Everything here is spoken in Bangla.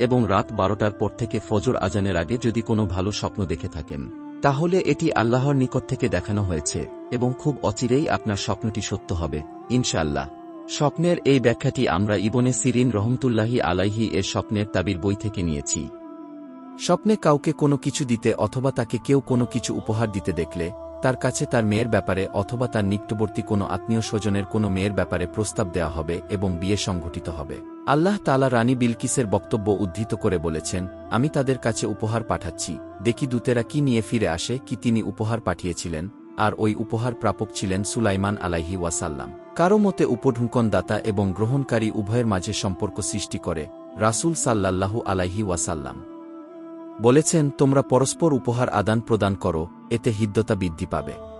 এবং রাত বারোটার পর থেকে ফজর আজানের আগে যদি কোনো ভালো স্বপ্ন দেখে থাকেন, তাহলে এটি আল্লাহর নিকট থেকে দেখানো হয়েছে, এবং খুব অচিরেই আপনার স্বপ্নটি সত্য হবে, ইনশাআল্লাহ। স্বপ্নের এই ব্যাখ্যাটি আমরা ইবনে সিরিন রহমতুল্লাহি আলাইহি এর স্বপ্নের তাবির বই থেকে নিয়েছি। স্বপ্নে কাউকে কোনো কিছু দিতে অথবা তাকে কেউ কোনো কিছু উপহার দিতে দেখলে তার কাছে তার মেয়ের ব্যাপারে অথবা তার নিকটবর্তী কোনো আত্মীয় স্বজনের কোনো মেয়ের ব্যাপারে প্রস্তাব দেওয়া হবে এবং বিয়ে সংঘটিত হবে। আল্লাহ তালা রানী বিলকিসের বক্তব্য উদ্ধৃত করে বলেছেন, আমি তাদের কাছে উপহার পাঠাচ্ছি। দেখি দূতেরা কি নিয়ে ফিরে আসে, কি তিনি উপহার পাঠিয়েছিলেন, আর ওই উপহার প্রাপক ছিলেন সুলাইমান আলাইহি ওয়াসাল্লাম। কারও মতে উপঢুকন দাতা এবং গ্রহণকারী উভয়ের মাঝে সম্পর্ক সৃষ্টি করে, রাসূল সাল্লাল্লাহু আলাইহি ওয়াসাল্লাম। বলেছেন, তোমরা পরস্পর উপহার আদান প্রদান করো এতে হৃদ্যতা বৃদ্ধি পাবে।